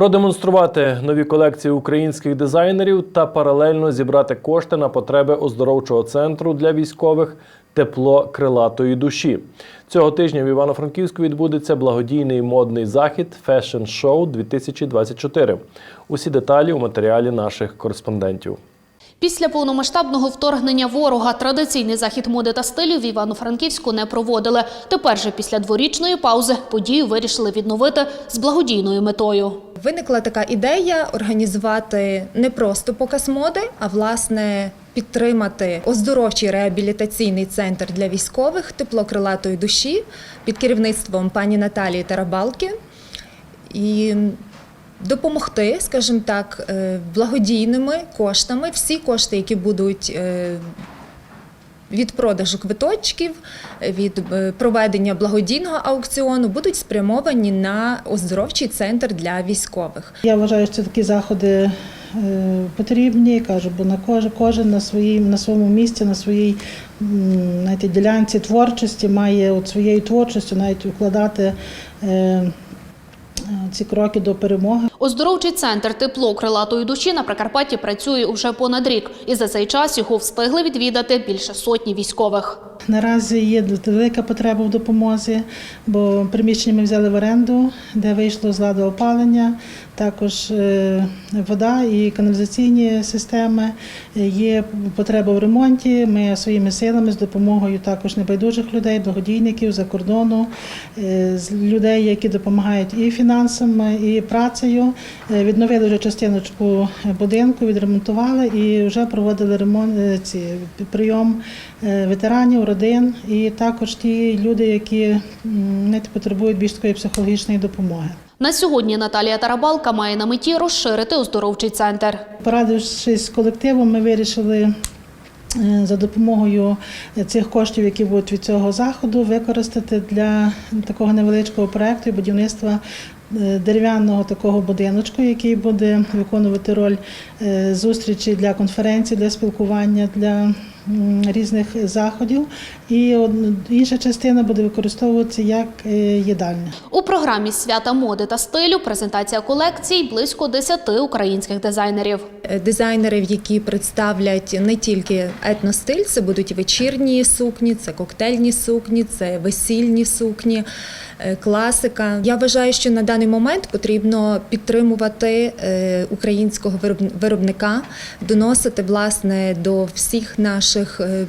Продемонструвати нові колекції українських дизайнерів та паралельно зібрати кошти на потреби оздоровчого центру для військових тепло крилатої душі. Цього тижня в Івано-Франківську відбудеться благодійний модний захід Fashion Show 2024. Усі деталі у матеріалі наших кореспондентів. Після повномасштабного вторгнення ворога традиційний захід моди та стилю в Івано-Франківську не проводили. Тепер же після дворічної паузи подію вирішили відновити з благодійною метою. Виникла така ідея організувати не просто показ моди, а власне підтримати оздоровчий реабілітаційний центр для військових тепло крилатої душі під керівництвом пані Наталії Тарабалки. І допомогти, скажімо так, е, благодійними коштами. Всі кошти, які будуть е, від продажу квиточків, від е, проведення благодійного аукціону, будуть спрямовані на оздоровчий центр для військових. Я вважаю, що такі заходи потрібні, кажу, бо на кожен, на своїм на своєму місці, на своїй знаєте, ділянці творчості має от своєю творчістю навіть укладати е, ці кроки до перемоги. Оздоровчий центр тепло крилатої душі на Прикарпатті працює уже понад рік, і за цей час його встигли відвідати більше сотні військових. Наразі є велика потреба в допомозі, бо приміщення ми взяли в оренду, де вийшло з ладу опалення, також е, вода і каналізаційні системи. Є потреба в ремонті. Ми своїми силами з допомогою також небайдужих людей, благодійників за кордону, е, людей, які допомагають і фінансами, і працею. Е, Відновили вже частиночку будинку, відремонтували і вже проводили ремонт е, ці прийом е, ветеранів, родин і також ті люди, які знаєте, потребують більш такої психологічної допомоги. На сьогодні Наталія Тарабалка має на меті розширити оздоровчий центр. Порадившись з колективом, ми вирішили. Е, За допомогою цих коштів, які будуть від цього заходу, використати для такого невеличкого проекту і будівництва е, дерев'яного такого будиночку, який буде виконувати роль е, зустрічі для конференцій, для спілкування, для різних заходів. І од- інша частина буде використовуватися як е, їдальня. У програмі свята моди та стилю презентація колекцій близько 10 українських дизайнерів. Е, Дизайнерів, які представлять не тільки етностиль, це будуть вечірні сукні, це коктейльні сукні, це весільні сукні, е, класика. Я вважаю, що на даний момент потрібно підтримувати українського вироб- виробника, доносити власне до всіх наших. Е,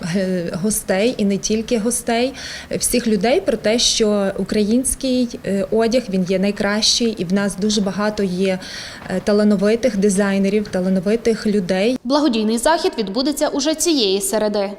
ге- Гостей і не тільки гостей, е, всіх людей про те, що український е, одяг він є найкращий, і в нас дуже багато є е, талановитих дизайнерів, талановитих людей. Благодійний захід відбудеться уже цієї середи.